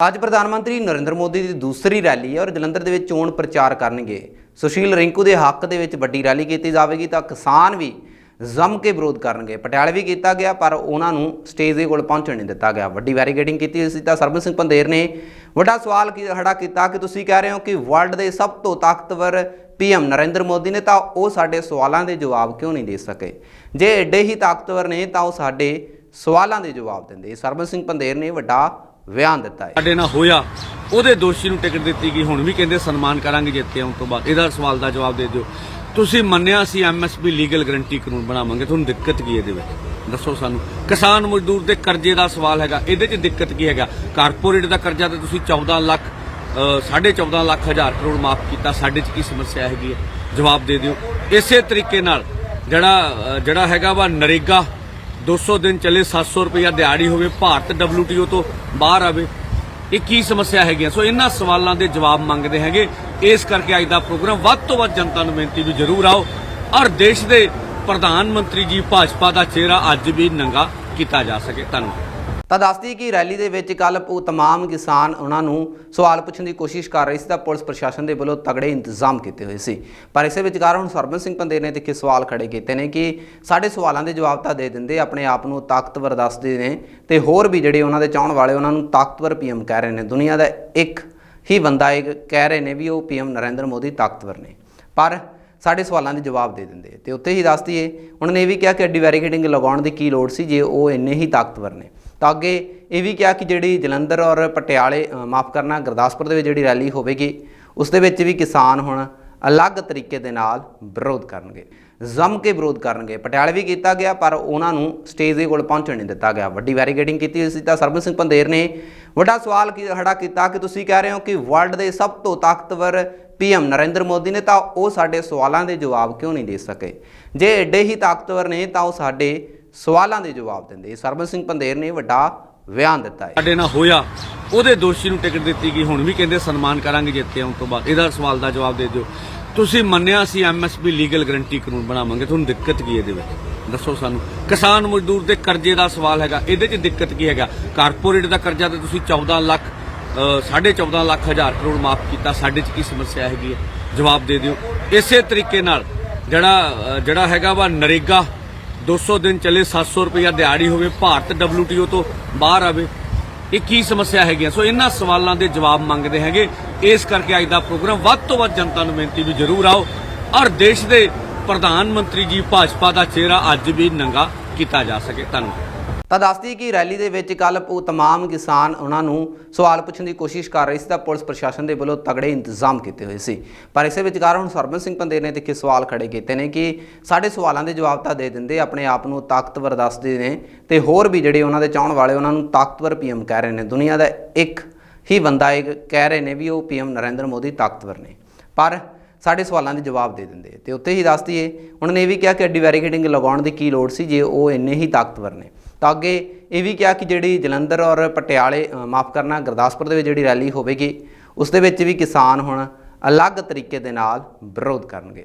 ਅੱਜ ਪ੍ਰਧਾਨ ਮੰਤਰੀ ਨਰਿੰਦਰ ਮੋਦੀ ਦੀ ਦੂਸਰੀ ਰੈਲੀ ਹੈ ਔਰ ਜਲੰਧਰ ਦੇ ਵਿੱਚ ਚੋਣ ਪ੍ਰਚਾਰ ਕਰਨਗੇ। ਸੁਸ਼ੀਲ ਰਿੰਕੂ ਦੇ ਹੱਕ ਦੇ ਵਿੱਚ ਵੱਡੀ ਰੈਲੀ ਕੀਤੀ ਜਾਵੇਗੀ ਤਾਂ ਕਿਸਾਨ ਵੀ ਜ਼ਮ ਕੇ ਵਿਰੋਧ ਕਰਨਗੇ। ਪਟਿਆਲੇ ਵੀ ਕੀਤਾ ਗਿਆ, ਪਰ ਉਹਨਾਂ ਨੂੰ ਸਟੇਜ ਦੇ ਕੋਲ ਪਹੁੰਚਣ ਨਹੀਂ ਦਿੱਤਾ ਗਿਆ। ਵੱਡੀ ਬੈਰੀਕੇਡਿੰਗ ਕੀਤੀ ਹੋਈ ਸੀ ਤਾਂ ਸਰਬਜੀਤ ਸਿੰਘ ਪੰਦੇਰ ਨੇ ਵੱਡਾ ਸਵਾਲ ਕੀ ਖੜਾ ਕੀਤਾ ਕਿ ਤੁਸੀਂ ਕਹਿ ਰਹੇ ਹੋ ਕਿ ਵਰਲਡ ਦੇ ਸਭ ਤੋਂ ਤਾਕਤਵਰ ਪੀਐਮ ਨਰਿੰਦਰ ਮੋਦੀ ਨੇ ਤਾਂ ਉਹ ਸਾਡੇ ਸਵਾਲਾਂ ਦੇ ਜਵਾਬ ਕਿਉਂ ਨਹੀਂ ਦੇ ਸਕੇ? ਜੇ ਐਡੇ ਹੀ ਤਾਕਤਵਰ ਨੇ ਤਾਂ ਉਹ ਸਾਡੇ ਸਵਾਲਾਂ ਦੇ ਜਵਾਬ ਦਿੰਦੇ। ਸਰਬਨ ਸਿੰਘ ਪੰਦੇਰ ਨੇ ਵੱਡਾ ਬਿਆਨ ਦਿੱਤਾ ਹੈ। ਸਾਡੇ ਨਾਲ ਹੋਇਆ ਉਹਦੇ ਦੋਸ਼ੀ ਨੂੰ ਟਿਕਟ ਦਿੱਤੀ ਗਈ ਹੁਣ ਵੀ ਕਹਿੰਦੇ ਸਨਮਾਨ ਕਰਾਂਗੇ ਜਿੱਤੇ ਆਉਣ ਤੋਂ ਬਾਅਦ। ਇਹਦਾ ਸਵਾਲ ਦਾ ਜਵਾਬ ਦੇ ਦਿਓ। ਤੁਸੀਂ ਮੰਨਿਆ ਸੀ ਐਮਐਸਪੀ ਲੀਗਲ ਗਰੰਟੀ ਕਾਨੂੰਨ ਬਣਾਵਾਂਗੇ ਤੁਹਾਨੂੰ ਦਿੱਕਤ ਕੀ ਇਹਦੇ ਵਿੱਚ? ਦੱਸੋ ਸਾਨੂੰ। ਕਿਸਾਨ ਮਜ਼ਦੂਰ ਦੇ ਕਰਜ਼ੇ ਦਾ ਸਵਾਲ ਹੈਗਾ ਇਹਦੇ 'ਚ ਦਿੱਕਤ ਕੀ ਹੈਗਾ? ਕਾਰਪੋਰੇਟ ਦਾ ਕਰਜ਼ਾ ਤੇ ਤੁਸੀਂ 14 ਲੱਖ ਅ, ਸਾਢੇ 14 ਲੱਖ ਹਜ਼ਾਰ ਕਰੋੜ ਮਾਫ ਕੀਤਾ ਸਾਡੇ 'ਚ ਕੀ ਸਮੱਸਿਆ ਹੈਗੀ ਹੈ? ਜਵਾਬ ਦੇ ਦਿਓ। ਇਸੇ ਤਰੀਕੇ ਨਾਲ ਜਿਹੜਾ ਜਿਹੜਾ ਹੈਗਾ ਵਾ ਨਰੇਗਾ 200 ਦਿਨ ਚੱਲੇ 700 ਰੁਪਇਆ ਦਿਹਾੜੀ ਹੋਵੇ, ਭਾਰਤ WTO ਤੋਂ ਬਾਹਰ ਆਵੇ, ਇਹ ਕੀ ਸਮੱਸਿਆ ਹੈਗੀਆਂ? ਸੋ ਇਹਨਾਂ ਸਵਾਲਾਂ ਦੇ ਜਵਾਬ ਮੰਗਦੇ ਹੈਗੇ। ਇਸ ਕਰਕੇ ਅੱਜ ਦਾ ਪ੍ਰੋਗਰਾਮ ਵੱਧ ਤੋਂ ਵੱਧ ਜਨਤਾ ਨੂੰ ਬੇਨਤੀ ਵੀ ਜ਼ਰੂਰ ਆਓ। ਔਰ ਦੇਸ਼ ਦੇ ਪ੍ਰਧਾਨ ਮੰਤਰੀ ਜੀ ਭਾਜਪਾ ਦਾ ਚਿਹਰਾ ਅੱਜ ਵੀ ਨੰਗਾ ਕੀਤਾ ਜਾ ਸਕੇ। ਧੰਨਵਾਦ। ਤਾਂ ਦੱਸਦੀ ਕਿ ਰੈਲੀ ਦੇ ਵਿੱਚ ਕੱਲ ਉਹ तमाम ਕਿਸਾਨ ਉਹਨਾਂ ਨੂੰ ਸਵਾਲ ਪੁੱਛਣ ਦੀ ਕੋਸ਼ਿਸ਼ ਕਰ ਰਹੇ ਸੀ ਤਾਂ ਪੁਲਿਸ ਪ੍ਰਸ਼ਾਸਨ ਦੇ ਵੱਲੋਂ ਤਗੜੇ ਇੰਤਜ਼ਾਮ ਕੀਤੇ ਹੋਏ ਸੀ ਪਰ ਇਸੇ ਵਿਚਕਾਰ ਹੁਣ ਸਰਬਨ ਸਿੰਘ ਪੰਦੇ ਨੇ ਤਿੱਖੇ ਸਵਾਲ ਖੜੇ ਕੀਤੇ ਨੇ ਕਿ ਸਾਡੇ ਸਵਾਲਾਂ ਦੇ ਜਵਾਬ ਤਾਂ ਦੇ ਦਿੰਦੇ ਆਪਣੇ ਆਪ ਨੂੰ ਤਾਕਤਵਰ ਦੱਸਦੇ ਨੇ ਤੇ ਹੋਰ ਵੀ ਜਿਹੜੇ ਉਹਨਾਂ ਦੇ ਚਾਹਣ ਵਾਲੇ ਉਹਨਾਂ ਨੂੰ ਤਾਕਤਵਰ ਪੀਐਮ ਕਹਿ ਰਹੇ ਨੇ ਦੁਨੀਆ ਦਾ ਇੱਕ ਹੀ ਬੰਦਾ ਇੱਕ ਕਹਿ ਰਹੇ ਨੇ ਵੀ ਉਹ ਪੀਐਮ ਨਰਿੰਦਰ ਮੋਦੀ ਤਾਕਤਵਰ ਨੇ ਪਰ ਸਾਡੇ ਸਵਾਲਾਂ ਦੇ ਜਵਾਬ ਦੇ ਦਿੰਦੇ ਤੇ ਉੱਤੇ ਹੀ ਦੱਸ ਦਈਏ ਉਹਨਾਂ ਨੇ ਇਹ ਵੀ ਕਿਹਾ ਕਿ ਐਡੀ ਬੈਰੀਕੇਡਿੰਗ ਲਗਾਉਣ ਦੀ ਕੀ ਲੋੜ ਸੀ ਜੇ ਉਹ ਇੰਨੇ ਹੀ ਤਾਕਤਵਰ ਨੇ। ਤਾਂ ਅੱਗੇ ਇਹ ਵੀ ਕਿਹਾ ਕਿ ਜਿਹੜੀ ਜਲੰਧਰ ਔਰ ਪਟਿਆਲੇ ਮਾਫ ਕਰਨਾ, ਗੁਰਦਾਸਪੁਰ ਦੇ ਵਿੱਚ ਜਿਹੜੀ ਰੈਲੀ ਹੋਵੇਗੀ, ਉਸ ਦੇ ਵਿੱਚ ਵੀ ਕਿਸਾਨ ਹੁਣ ਅਲੱਗ ਤਰੀਕੇ ਦੇ ਨਾਲ ਵਿਰੋਧ ਕਰਨਗੇ। ਜ਼ਮ ਕੇ ਵਿਰੋਧ ਕਰਨਗੇ। ਪਟਿਆਲੇ ਵੀ ਕੀਤਾ ਗਿਆ, ਪਰ ਉਹਨਾਂ ਨੂੰ ਸਟੇਜ ਦੇ ਕੋਲ ਪਹੁੰਚਣ ਨਹੀਂ ਦਿੱਤਾ ਗਿਆ। ਵੱਡੀ ਵੈਰੀਗੇਟਿੰਗ ਕੀਤੀ ਹੋਈ ਸੀ ਤਾਂ ਸਰਬਨ ਸਿੰਘ ਪੰਦੇਰ ਨੇ ਵੱਡਾ ਸਵਾਲ ਕੀ ਖੜਾ ਕੀਤਾ ਕਿ ਤੁਸੀਂ ਕਹਿ ਰਹੇ ਹੋ ਕਿ ਵਰਲਡ ਦੇ ਸਭ ਤੋਂ ਤਾਕਤਵਰ ਪੀਐਮ ਨਰਿੰਦਰ ਮੋਦੀ ਨੇ ਤਾਂ ਉਹ ਸਾਡੇ ਸਵਾਲਾਂ ਦੇ ਜਵਾਬ ਕਿਉਂ ਨਹੀਂ ਦੇ ਸਕੇ? ਜੇ ਐਡੇ ਹੀ ਤਾਕਤਵਰ ਨੇ ਤਾਂ ਉਹ ਸਾਡੇ ਸਵਾਲਾਂ ਦੇ ਜਵਾਬ ਦਿੰਦੇ। ਸਰਬਜੀਤ ਸਿੰਘ ਪੰਦੇਰ ਨੇ ਵੱਡਾ ਬਿਆਨ ਦਿੱਤਾ ਹੈ। ਸਾਡੇ ਨਾਲ ਹੋਇਆ ਉਹਦੇ ਦੋਸ਼ੀ ਨੂੰ ਟਿਕਟ ਦਿੱਤੀ ਗਈ ਹੁਣ ਵੀ ਕਹਿੰਦੇ ਸਨਮਾਨ ਕਰਾਂਗੇ ਜਿੱਤੇ ਆਉਣ ਤੋਂ ਬਾਅਦ। ਇਹਦਾ ਸਵਾਲ ਦਾ ਜਵਾਬ ਦੇ ਦਿਓ। ਤੁਸੀਂ ਮੰਨਿਆ ਸੀ ਐਮਐਸਪੀ ਲੀਗਲ ਗਰੰਟੀ ਕਾਨੂੰਨ ਬਣਾਵਾਂਗੇ ਤੁਹਾਨੂੰ ਦਿੱਕਤ ਕੀ ਇਹਦੇ ਵਿੱਚ? ਦੱਸੋ ਸਾਨੂੰ। ਕਿਸਾਨ ਮਜ਼ਦੂਰ ਦੇ ਕਰਜ਼ੇ ਦਾ ਸਵਾਲ ਹੈਗਾ ਇਹਦੇ 'ਚ ਦਿੱਕਤ ਕੀ ਹੈਗਾ? ਕਾਰਪੋਰੇਟ ਦਾ ਕਰਜ਼ਾ ਤੇ ਤੁਸੀਂ 14 ਲੱਖ ਅ, ਸਾਢੇ 14 ਲੱਖ ਹਜ਼ਾਰ ਕਰੋੜ ਮਾਫ ਕੀਤਾ ਸਾਡੇ 'ਚ ਕੀ ਸਮੱਸਿਆ ਹੈਗੀ ਹੈ? ਜਵਾਬ ਦੇ ਦਿਓ। ਇਸੇ ਤਰੀਕੇ ਨਾਲ ਜਿਹੜਾ ਜਿਹੜਾ ਹੈਗਾ ਵਾ ਨਰੇਗਾ 200 ਦਿਨ ਚੱਲੇ 700 ਰੁਪਇਆ ਦਿਹਾੜੀ ਹੋਵੇ, ਭਾਰਤ WTO ਤੋਂ ਬਾਹਰ ਆਵੇ, ਇਹ ਕੀ ਸਮੱਸਿਆ ਹੈਗੀਆਂ? ਸੋ ਇਹਨਾਂ ਸਵਾਲਾਂ ਦੇ ਜਵਾਬ ਮੰਗਦੇ ਹੈਗੇ। ਇਸ ਕਰਕੇ ਅੱਜ ਦਾ ਪ੍ਰੋਗਰਾਮ ਵੱਧ ਤੋਂ ਵੱਧ ਜਨਤਾ ਨੂੰ ਬੇਨਤੀ ਵੀ ਜ਼ਰੂਰ ਆਓ। ਔਰ ਦੇਸ਼ ਦੇ ਪ੍ਰਧਾਨ ਮੰਤਰੀ ਜੀ, ਭਾਜਪਾ ਦਾ ਚਿਹਰਾ ਅੱਜ ਵੀ ਨੰਗਾ ਕੀਤਾ ਜਾ ਸਕੇ। ਧੰਨਵਾਦ। ਤਾਂ ਦੱਸਦੀ ਕਿ ਰੈਲੀ ਦੇ ਵਿੱਚ ਕੱਲ ਉਹ तमाम ਕਿਸਾਨ ਉਹਨਾਂ ਨੂੰ ਸਵਾਲ ਪੁੱਛਣ ਦੀ ਕੋਸ਼ਿਸ਼ ਕਰ ਰਹੇ ਸੀ ਤਾਂ ਪੁਲਿਸ ਪ੍ਰਸ਼ਾਸਨ ਦੇ ਵੱਲੋਂ ਤਗੜੇ ਇੰਤਜ਼ਾਮ ਕੀਤੇ ਹੋਏ ਸੀ ਪਰ ਇਸੇ ਵਿਚਕਾਰ ਹੁਣ ਸਰਬਨ ਸਿੰਘ ਪੰਦੇ ਨੇ ਤਿੱਖੇ ਸਵਾਲ ਖੜੇ ਕੀਤੇ ਨੇ ਕਿ ਸਾਡੇ ਸਵਾਲਾਂ ਦੇ ਜਵਾਬ ਤਾਂ ਦੇ ਦਿੰਦੇ ਆਪਣੇ ਆਪ ਨੂੰ ਤਾਕਤਵਰ ਦੱਸਦੇ ਨੇ ਤੇ ਹੋਰ ਵੀ ਜਿਹੜੇ ਉਹਨਾਂ ਦੇ ਚਾਹਣ ਵਾਲੇ ਉਹਨਾਂ ਨੂੰ ਤਾਕਤਵਰ ਪੀਐਮ ਕਹਿ ਰਹੇ ਨੇ ਦੁਨੀਆ ਦਾ ਇੱਕ ਹੀ ਬੰਦਾ ਇੱਕ ਕਹਿ ਰਹੇ ਨੇ ਵੀ ਉਹ ਪੀਐਮ ਨਰਿੰਦਰ ਮੋਦੀ ਤਾਕਤਵਰ ਨੇ ਪਰ ਸਾਡੇ ਸਵਾਲਾਂ ਦੇ ਜਵਾਬ ਦੇ ਦਿੰਦੇ ਤੇ ਉੱਤੇ ਹੀ ਦੱਸ ਦਈਏ, ਉਹਨਾਂ ਨੇ ਇਹ ਵੀ ਕਿਹਾ ਕਿ ਐਡੀ ਬੈਰੀਕੇਡਿੰਗ ਲਗਾਉਣ ਦੀ ਕੀ ਲੋੜ ਸੀ ਜੇ ਉਹ ਇੰਨੇ ਹੀ ਤਾਕਤਵਰ ਨੇ। ਤਾਂ ਅੱਗੇ ਇਹ ਵੀ ਕਿਹਾ ਕਿ ਜਿਹੜੀ ਜਲੰਧਰ ਔਰ ਪਟਿਆਲੇ ਮਾਫ ਕਰਨਾ, ਗੁਰਦਾਸਪੁਰ ਦੇ ਵਿੱਚ ਜਿਹੜੀ ਰੈਲੀ ਹੋਵੇਗੀ, ਉਸ ਦੇ ਵਿੱਚ ਵੀ ਕਿਸਾਨ ਹੁਣ ਅਲੱਗ ਤਰੀਕੇ ਦੇ ਨਾਲ ਵਿਰੋਧ ਕਰਨਗੇ।